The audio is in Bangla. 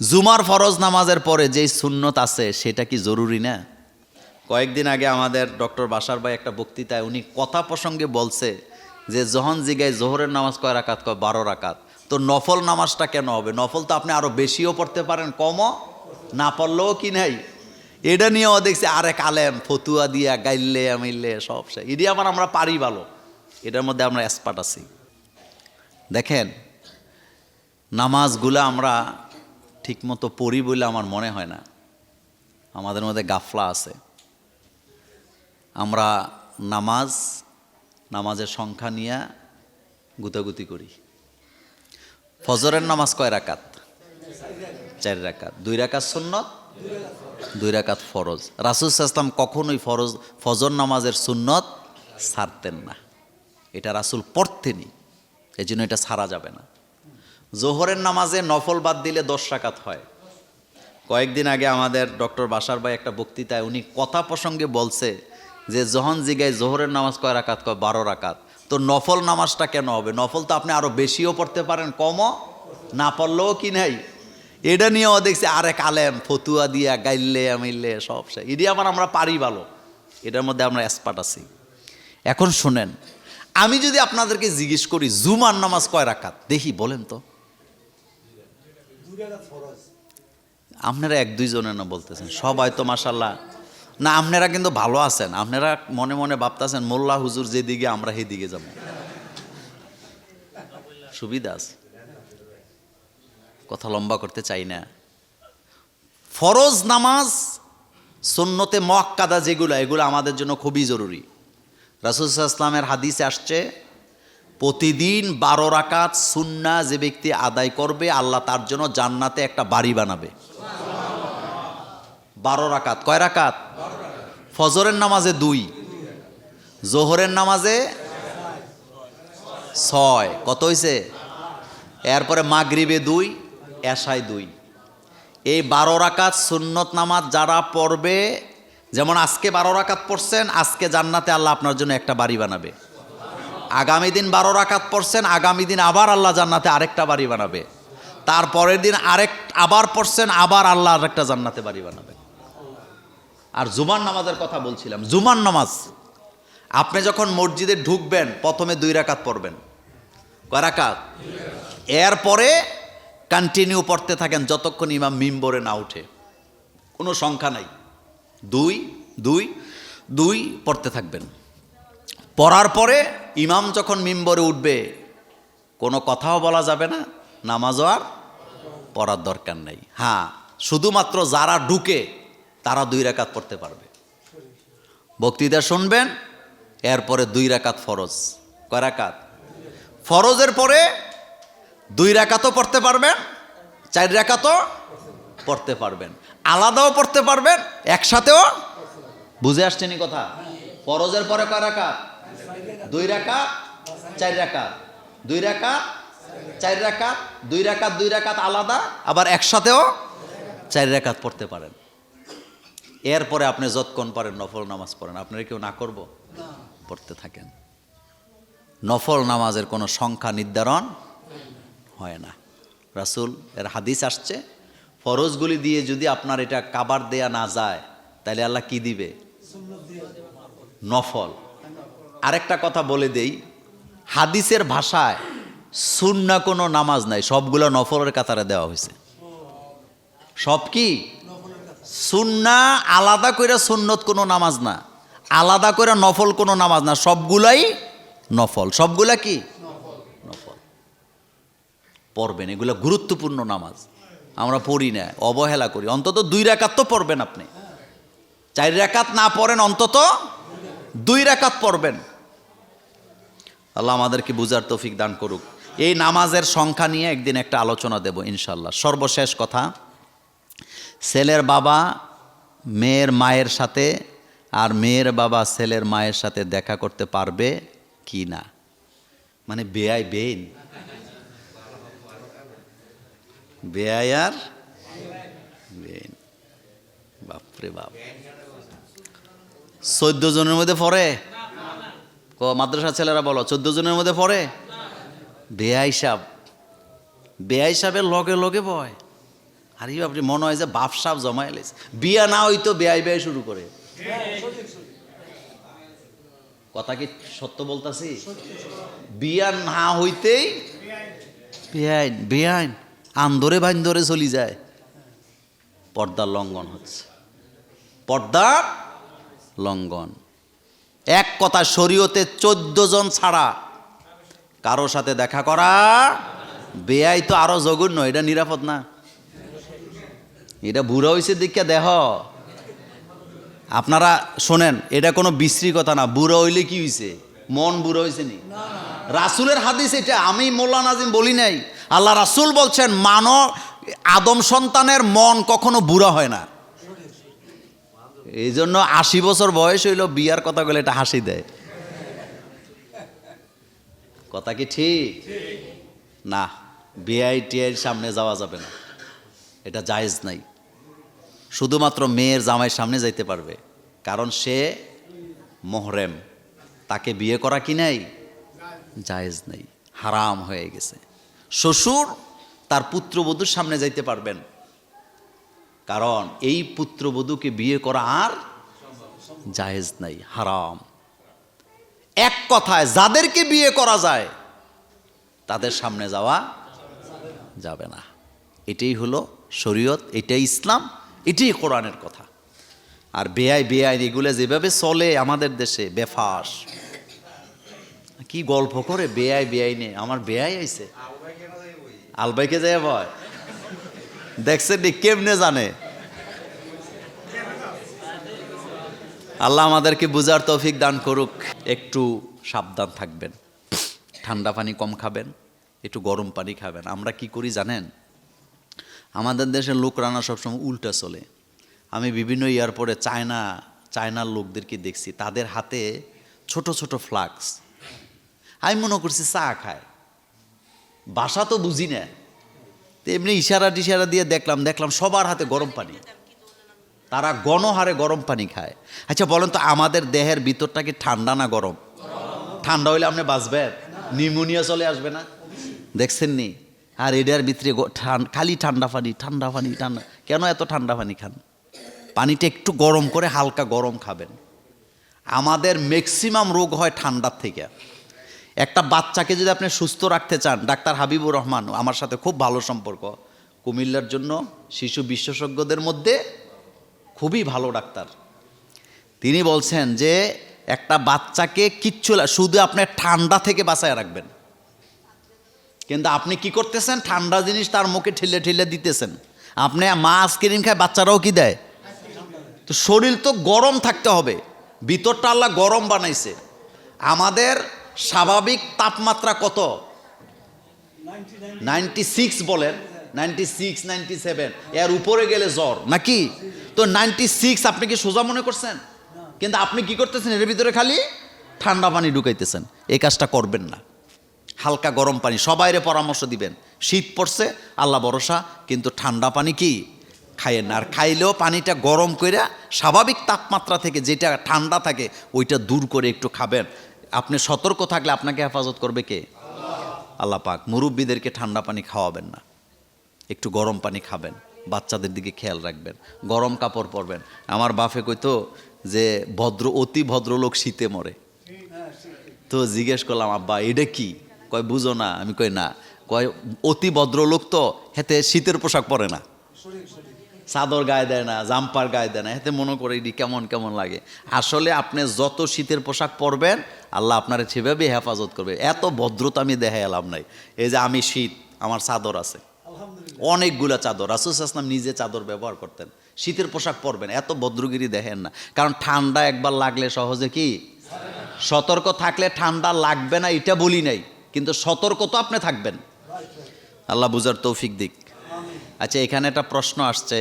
জুমার ফরজ নামাজের পরে যেই সুন্নত আছে, সেটা কি জরুরি না? কয়েকদিন আগে আমাদের ডক্টর বাসার ভাই একটা বক্তৃতায় উনি কথা প্রসঙ্গে বলছে যে জহন জিগায় জোহরের নামাজ কয় রাকাত, কয় বারো রাকাত? তো নফল নামাজটা কেন হবে? নফল তো আপনি আরও বেশিও পড়তে পারেন, কমও না পড়লেও কি নাই? এটা নিয়েও দেখছি আরেক আলেম, ফতুয়া দিয়া গাইলে, আমিলে, সব সে। এটি আবার আমরা পারি ভালো। এটার মধ্যে আমরা এক্সপার্ট আছি। দেখেন, নামাজগুলো আমরা ঠিকমতো পড়ি বলে আমার মনে হয় না। আমাদের মধ্যে গাফলা আছে। আমরা নামাজ, নামাজের সংখ্যা নিয়ে গুতাগুতি করি। ফজরের নামাজ কয় রাকাত? চার রাকাত। দুই রাকাত সুন্নত, দুই রাকাত ফরজ। রাসুল ইসলাম কখনোই ফরজ, ফজর নামাজের সুন্নত ছাড়তেন না। এটা রাসুল পড়তেনি এই জন্য এটা ছাড়া যাবে না। জোহরের নামাজে নফল বাদ দিলে দশ রাকাত হয়। কয়েকদিন আগে আমাদের ডক্টর বাসার ভাই একটা বক্তৃতায় উনি কথা প্রসঙ্গে বলছে যে, জহন জিগায় জোহরের নামাজ কয় রাকাত? কয় বারো রাকাত? তো নফল নামাজটা কেন হবে? নফল তো আপনি আরও বেশিও পড়তে পারেন, কমও না পড়লেও কি নাই? এটা নিয়েও দেখছি আরেক আলেম, ফতুয়া দিয়া গাইলে, আমিলে, সব সে। এটি আবার আমরা পারি ভালো। এটার মধ্যে আমরা এক্সপার্ট আছি। এখন শুনেন, আমি যদি আপনাদেরকে জিজ্ঞেস করি, জুমার নামাজ কয় রাকাত? দেখি, বলেন তো। আপনারা এক দুইজনে না বলতেছেন, সবাই তো মাসাল্লাহ না, আপনারা কিন্তু ভালো আছেন, আপনারা মনে মনে ভাবতেছেন, মোল্লা হুজুর যেদিকে, আমরা সেদিকে যাব। সুবিধা আছে। কথা লম্বা করতে চাই না। ফরজ নামাজ, সুন্নতে মক্কাদা যেগুলো, এগুলো আমাদের জন্য খুবই জরুরি। রাসুল ইসলামের হাদিসে আসছে প্রতিদিন বারো রাকাত সুন্না যে ব্যক্তি আদায় করবে, আল্লাহ তার জন্য জান্নাতে একটা বাড়ি বানাবে। বারো রাকাত। কয় রাকাত? ফজরের নামাজে দুই, জোহরের নামাজে ছয়। কত হয়েছে এরপরে মাগরিবে দুই, এশায় দুই। এই বারো রাকাত সুন্নত নামাজ যারা পড়বে, যেমন আজকে বারো রাকাত পড়ছেন, আজকে জান্নাতে আল্লাহ আপনার জন্য একটা বাড়ি বানাবে। আগামী দিন বারো রাকাত পড়ছেন, আগামী দিন আবার আল্লাহ জান্নাতে আরেকটা বাড়ি বানাবে। তারপরের দিন আরেক, আবার পড়ছেন, আবার আল্লাহ আরেকটা জান্নাতে বাড়ি বানাবে। আর জুমার নামাজের কথা বলছিলাম, জুমার নামাজ, আপনি যখন মসজিদে ঢুকবেন, প্রথমে দুই রাকাত পড়বেন। কয় রাকাত? এরপরে কন্টিনিউ পড়তে থাকেন যতক্ষণ ইমাম মিম্বরে না উঠে। কোনো সংখ্যা নাই। দুই দুই দুই পড়তে থাকবেন। পড়ার পরে ইমাম যখন মিম্বরে উঠবে, কোনো কথাও বলা যাবে না, নামাজও আর পড়ার দরকার নেই। হ্যাঁ শুধুমাত্র যারা ঢুকে, তারা দুই রাকাত পড়তে পারবে। বক্তৃতা শুনবেন, এরপরে দুই রাকাত ফরজ। কয় রাকাত? ফরজের পরে দুই রাকাতও পড়তে পারবেন, চার রাকাতও পড়তে পারবেন। আলাদাও পড়তে পারবেন, একসাথেও? বুঝে আসছেনি কথা? ফরজের পরে কয় রাকাত? দুই রাকাত, চার রাকাত। দুই রাকাত, চার রাকাত, দুই রাকাত দুই রাকাত আলাদা, আবার একসাথেও চার রাকাত পড়তে পারেন। এরপরে আপনি যতক্ষণ পারেন নফল নামাজ পড়েন। আপনারা কেউ না করব? পড়তে থাকেন। নফল নামাজের কোনো সংখ্যা নির্ধারণ হয় না। রাসুল, এর হাদিস আসছে, ফরজগুলি দিয়ে যদি আপনার এটা কাবার দেয়া না যায়, তাহলে আল্লাহ কি দিবে? নফল। আরেকটা কথা বলে দেই। হাদিসের ভাষায় সুন্না কোনো নামাজ নাই, সবগুলো নফলের কাতারে দেওয়া হয়েছে। সব কি? সুন্না আলাদা করে সুন্নত কোনো নামাজ না, আলাদা করে নফল কোনো নামাজ না, সবগুলাই নফল। সবগুলা কি? নফল। পড়বেন, এগুলো গুরুত্বপূর্ণ নামাজ। আমরা পড়ি না, অবহেলা করি। অন্তত দুই রাকাত তো পড়বেন আপনি। চার রাকাত না পড়েন, অন্তত দুই রাকাত পড়বেন। আল্লাহ আমাদেরকে বুঝার তৌফিক দান করুক। এই নামাজের সংখ্যা নিয়ে একদিন একটা আলোচনা দেব ইনশাল্লাহ সর্বশেষ কথা, ছেলের বাবা মেয়ের মায়ের সাথে আর মেয়ের বাবা ছেলের মায়ের সাথে দেখা করতে পারবে কি না? মানে বেয়াই বেইন। বেয়াই আর বেইন। বাপরে বাপ। চোদ্দ জনের মধ্যে পড়ে? মাদ্রাসা ছেলেরা বলো, চোদ্দ জনের মধ্যে পড়ে? বেয়াই সাপ। বেয়াই সাপের লগে লগে বয়। আর এই আপনি মনে হয় যে বাপ সাপ জমাই লাইছে বিয়া না হইতো বেয়াই বেয়াই শুরু করে। কথা কি সত্য বলতাছি? বিয়া না হইতেই বেআইন বেআইন। আন্দরে বান্দরে চলি যায়। পর্দার লঙ্ঘন হচ্ছে। পর্দা লঙ্ঘন। এক কথা শরীয়তে চোদ্দ জন ছাড়া কারও সাথে দেখা করা বেআই তো আরও জঘন্য, এটা নিরাপদ না। এটা বুড়া হয়েছে দিকে দেহ। আপনারা শোনেন, এটা কোনো বিশ্রী কথা না, বুড়ো হইলে কি হয়েছে মন বুড়ো হয়েছে নি? রাসুলের হাদিস এটা, আমি মোল্লা নাজিম বলি নাই। আল্লাহ রাসুল বলছেন, মানব, আদম সন্তানের মন কখনো বুড়া হয় না। এই জন্য আশি বছর বয়স হইল বিয়ার কথা বলে এটা হাসি দেয়। কথা কি ঠিক? না, বিআই টিআইয়ের সামনে যাওয়া যাবে না। এটা জায়েজ নাই। শুধুমাত্র মেয়ের জামাইয়ের সামনে যাইতে পারবে। কারণ সে মোহরেম। তাকে বিয়ে করা কি নাই? জায়েজ নেই। হারাম হয়ে গেছে। শ্বশুর তার পুত্রবধূর সামনে যাইতে পারবেন। কারণ এই পুত্রবধূকে বিয়ে করা আর জায়েজ নাই, হারাম। এক কথায়, যাদেরকে বিয়ে করা যায়, তাদের সামনে যাওয়া যাবে না। এটাই হলো শরীয়ত, এটাই ইসলাম, এটাই কোরআনের কথা। আর বেআই বেআইন এগুলো যেভাবে চলে আমাদের দেশে, বেফাস। কি গল্প করে বেআই বেআইনে? আমার বেআই আইছে। আলবাইকে যায় ভয় দেখছেন কেমনে জানে? আল্লাহ আমাদেরকে বুঝার তৌফিক দান করুক, একটু সাবধান থাকবেন। ঠান্ডা পানি কম খাবেন, একটু গরম পানি খাবেন। আমরা কি করি জানেন? আমাদের দেশের লোক রান্না সবসময় উল্টা চলে। আমি বিভিন্ন এয়ারপোর্টে চায়না, চায়নার লোকদেরকে দেখছি, তাদের হাতে ছোট ছোট ফ্লাক্স। আমি মনে করছি চা খায়। বাসা তো বুঝি না। তো এমনি ইশারা টিশারা দিয়ে দেখলাম দেখলাম সবার হাতে গরম পানি। তারা গণহারে গরম পানি খায়। আচ্ছা বলেন তো আমাদের দেহের ভিতরটা কি ঠান্ডা না গরম? ঠান্ডা হইলে আপনি বাঁচবেন? নিউমোনিয়া চলে আসবে না? দেখছেন নি? আর এটার ভিতরে খালি ঠান্ডা পানি ঠান্ডা পানি, ঠান্ডা কেন এত ঠান্ডা পানি খান? পানিটা একটু গরম করে হালকা গরম খাবেন। আমাদের ম্যাক্সিমাম রোগ হয় ঠান্ডার থেকে। একটা বাচ্চাকে যদি আপনি সুস্থ রাখতে চান, ডাক্তার হাবিবুর রহমান, আমার সাথে খুব ভালো সম্পর্ক। কুমিল্লার জন্য শিশু বিশেষজ্ঞদের মধ্যে খুবই ভালো ডাক্তার। তিনি বলছেন যে, একটা বাচ্চাকে কিচ্ছু শুধু আপনি ঠান্ডা থেকে বাঁচায় রাখবেন। কিন্তু আপনি কি করতেছেন? ঠান্ডা জিনিস তার মুখে ঠেলে ঠেলে দিতেছেন। আপনি মা আইসক্রিম খায়, বাচ্চারাও কি দেয়? তো শরীর তো গরম থাকতে হবে। ভিতরটা আল্লাহ গরম বানাইছে। আমাদের স্বাভাবিক তাপমাত্রা কত? নাইনটি সিক্স বলেন। নাইনটি সিক্স নাইনটি সেভেন এর উপরে গেলে জ্বর, নাকি? তো নাইনটি সিক্স আপনি কি সোজা মনে করছেন? কিন্তু আপনি কি করতেছেন? এর ভিতরে খালি ঠান্ডা পানি ঢুকাইতেছেন। এই কাজটা করবেন না। হালকা গরম পানি। সবাইরে পরামর্শ দিবেন। শীত পড়ছে, আল্লাহ ভরসা, কিন্তু ঠান্ডা পানি কি? খাইয়েন না। আর খাইলেও পানিটা গরম করে স্বাভাবিক তাপমাত্রা থেকে যেটা ঠান্ডা থাকে, ওইটা দূর করে একটু খাবেন। আপনি সতর্ক থাকলে আপনাকে হেফাজত করবে কে? আল্লাহ পাক। মুরব্বীদেরকে ঠান্ডা পানি খাওয়াবেন না। একটু গরম পানি খাবেন। বাচ্চাদের দিকে খেয়াল রাখবেন। গরম কাপড় পরবেন। আমার বাফে কইতো যে, ভদ্র, অতি ভদ্রলোক শীতে মরে। তো জিজ্ঞেস করলাম, আব্বা, এটা কি? কয়, বুঝো না। আমি কই, না। কয়, অতি ভদ্রলোক তো হেতে শীতের পোশাক পরে না। চাদর গায়ে দেয় না জাম্পার গায়ে দেয় না। এতে মনে করে এটি কেমন কেমন লাগে। আসলে আপনি যত শীতের পোশাক পরবেন আল্লাহ আপনার সেভাবে হেফাজত করবে। এত ভদ্রতা আমি দেখে এলাম নাই। এই যে আমি শীত আমার চাদর আছে। অনেকগুলা চাদর। রাসুল আসলাম নিজে চাদর ব্যবহার করতেন। শীতের পোশাক পরবেন এত ভদ্রগিরি দেখেন না। কারণ ঠান্ডা একবার লাগলে সহজে কি? সতর্ক থাকলে ঠান্ডা লাগবে না এটা বলি নাই। কিন্তু সতর্ক তো আপনি থাকবেন। আল্লাহ বুঝার তৌফিক দিক। আচ্ছা এখানে একটা প্রশ্ন আসছে।